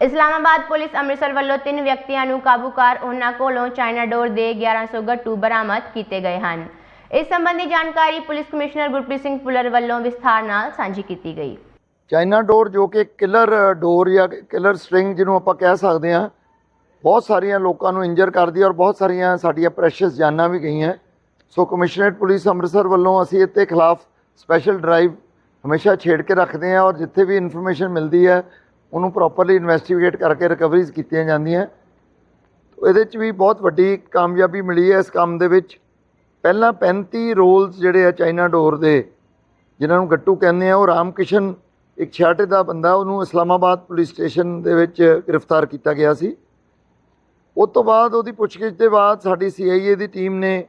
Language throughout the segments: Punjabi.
ਇਸਲਾਮਾਬਾਦ ਪੁਲਿਸ ਅੰਮ੍ਰਿਤਸਰ ਵੱਲੋਂ ਤਿੰਨ ਵਿਅਕਤੀਆਂ ਨੂੰ ਕਾਬੂ ਕਰ ਉਹਨਾਂ ਕੋਲੋਂ ਚਾਈਨਾ ਡੋਰ ਦੇ 1100 ਗੱਟੂ ਬਰਾਮਦ ਕੀਤੇ ਗਏ ਹਨ। ਇਸ ਸੰਬੰਧੀ ਜਾਣਕਾਰੀ ਪੁਲਿਸ ਕਮਿਸ਼ਨਰ ਗੁਰਪ੍ਰੀਤ ਸਿੰਘ ਪੁਲਰ ਵੱਲੋਂ ਵਿਸਥਾਰ ਨਾਲ ਸਾਂਝੀ ਕੀਤੀ ਗਈ। ਚਾਈਨਾ ਡੋਰ ਜੋ ਕਿ ਕਿਲਰ ਡੋਰ ਜਾਂ ਕਿਲਰ ਸਟ੍ਰਿੰਗ ਜਿਹਨੂੰ ਆਪਾਂ ਕਹਿ ਸਕਦੇ ਹਾਂ, ਬਹੁਤ ਸਾਰੀਆਂ ਲੋਕਾਂ ਨੂੰ ਇੰਜਰ ਕਰਦੀ ਹੈ ਔਰ ਬਹੁਤ ਸਾਰੀਆਂ ਸਾਡੀਆਂ ਪ੍ਰੈਸ਼ੀਅਸ ਜਾਨਾਂ ਵੀ ਗਈਆਂ। ਸੋ ਕਮਿਸ਼ਨਰੇਟ ਪੁਲਿਸ ਅੰਮ੍ਰਿਤਸਰ ਵੱਲੋਂ ਅਸੀਂ ਇੱਥੇ ਖਿਲਾਫ ਸਪੈਸ਼ਲ ਡਰਾਈਵ ਹਮੇਸ਼ਾ ਛੇੜ ਕੇ ਰੱਖਦੇ ਹਾਂ ਔਰ ਜਿੱਥੇ ਵੀ ਇਨਫੋਰਮੇਸ਼ਨ ਮਿਲਦੀ ਹੈ ਉਹਨੂੰ ਪ੍ਰੋਪਰਲੀ ਇਨਵੈਸਟੀਗੇਟ ਕਰਕੇ ਰਿਕਵਰੀਜ਼ ਕੀਤੀਆਂ ਜਾਂਦੀਆਂ। ਇਹਦੇ 'ਚ ਵੀ ਬਹੁਤ ਵੱਡੀ ਕਾਮਯਾਬੀ ਮਿਲੀ ਹੈ ਇਸ ਕੰਮ ਦੇ ਵਿੱਚ। ਪਹਿਲਾਂ 35 ਰੋਲਸ ਜਿਹੜੇ ਆ ਚਾਈਨਾ ਡੋਰ ਦੇ, ਜਿਨ੍ਹਾਂ ਨੂੰ ਗੱਟੂ ਕਹਿੰਦੇ ਆ, ਉਹ ਰਾਮ ਕਿਸ਼ਨ ਇੱਕ ਛਾਟੇ ਦਾ ਬੰਦਾ, ਉਹਨੂੰ ਇਸਲਾਮਾਬਾਦ ਪੁਲਿਸ ਸਟੇਸ਼ਨ ਦੇ ਵਿੱਚ ਗ੍ਰਿਫਤਾਰ ਕੀਤਾ ਗਿਆ ਸੀ। ਉਸ ਤੋਂ ਬਾਅਦ ਉਹਦੀ ਪੁੱਛਗਿੱਛ ਦੇ ਬਾਅਦ ਸਾਡੀ ਸੀਆਈਏ ਦੀ ਟੀਮ ਨੇ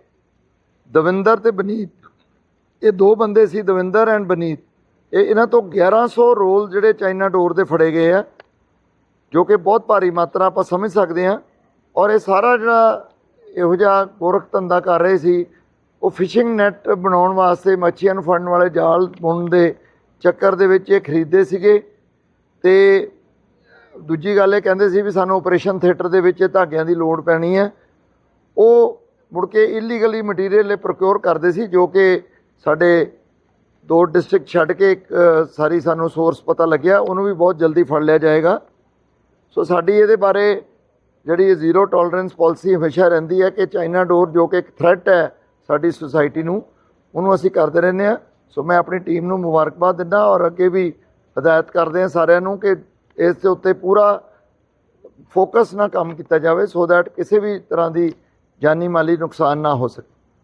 ਦਵਿੰਦਰ ਤੇ ਬਨੀਤ, ਇਹ ਦੋ ਬੰਦੇ ਸੀ ਦਵਿੰਦਰ ਐਂਡ ਬਨੀਤ। ਇਹ ਇਹਨਾਂ ਤੋਂ 1100 ਰੋਲ ਜਿਹੜੇ ਚਾਈਨਾ ਡੋਰ ਦੇ ਫੜੇ ਗਏ ਆ, ਜੋ ਕਿ ਬਹੁਤ ਭਾਰੀ ਮਾਤਰਾ ਆਪਾਂ ਸਮਝ ਸਕਦੇ ਹਾਂ। ਔਰ ਇਹ ਸਾਰਾ ਜਿਹੜਾ ਇਹੋ ਜਿਹਾ ਗੋਰਖ ਧੰਦਾ ਕਰ ਰਹੇ ਸੀ, ਉਹ ਫਿਸ਼ਿੰਗ ਨੈਟ ਬਣਾਉਣ ਵਾਸਤੇ ਮੱਛੀਆਂ ਨੂੰ ਫੜਨ ਵਾਲੇ ਜਾਲ ਬੁਣਨ ਦੇ ਚੱਕਰ ਦੇ ਵਿੱਚ ਇਹ ਖਰੀਦਦੇ ਸੀਗੇ। ਤੇ ਦੂਜੀ ਗੱਲ ਇਹ ਕਹਿੰਦੇ ਸੀ ਵੀ ਸਾਨੂੰ ਆਪਰੇਸ਼ਨ ਥੀਏਟਰ ਦੇ ਵਿੱਚ ਇਹ ਧਾਗਿਆਂ ਦੀ ਲੋੜ ਪੈਣੀ ਹੈ। ਉਹ ਮੁੜ ਕੇ ਇਲੀਗਲੀ ਮਟੀਰੀਅਲ ਇਹ ਪ੍ਰੋਕਿਉਰ ਕਰਦੇ ਸੀ, ਜੋ ਕਿ ਸਾਡੇ ਦੋ ਡਿਸਟ੍ਰਿਕਟ ਛੱਡ ਕੇ ਇੱਕ, ਸਾਰੀ ਸਾਨੂੰ ਸੋਰਸ ਪਤਾ ਲੱਗਿਆ ਉਹਨੂੰ ਵੀ ਬਹੁਤ ਜਲਦੀ ਫੜ ਲਿਆ ਜਾਏਗਾ। ਸੋ ਸਾਡੀ ਇਹਦੇ ਬਾਰੇ ਜਿਹੜੀ ਜ਼ੀਰੋ ਟੋਲਰੈਂਸ ਪਾਲਿਸੀ ਹਮੇਸ਼ਾ ਰਹਿੰਦੀ ਹੈ ਕਿ ਚਾਈਨਾ ਡੋਰ ਜੋ ਕਿ ਇੱਕ ਥ੍ਰੈਟ ਹੈ ਸਾਡੀ ਸੁਸਾਇਟੀ ਨੂੰ ਉਹਨੂੰ ਅਸੀਂ ਕਰਦੇ ਰਹਿੰਦੇ ਹਾਂ। ਸੋ ਮੈਂ ਆਪਣੀ ਟੀਮ ਨੂੰ ਮੁਬਾਰਕਬਾਦ ਦਿੰਦਾ ਔਰ ਅੱਗੇ ਵੀ ਹਦਾਇਤ ਕਰਦੇ ਹਾਂ ਸਾਰਿਆਂ ਨੂੰ ਕਿ ਇਸ ਦੇ ਉੱਤੇ ਪੂਰਾ ਫੋਕਸ ਨਾਲ ਕੰਮ ਕੀਤਾ ਜਾਵੇ ਸੋ ਦੈਟ ਕਿਸੇ ਵੀ ਤਰ੍ਹਾਂ ਦੀ ਜਾਨੀ ਮਾਲੀ ਨੁਕਸਾਨ ਨਾ ਹੋ ਸਕੇ।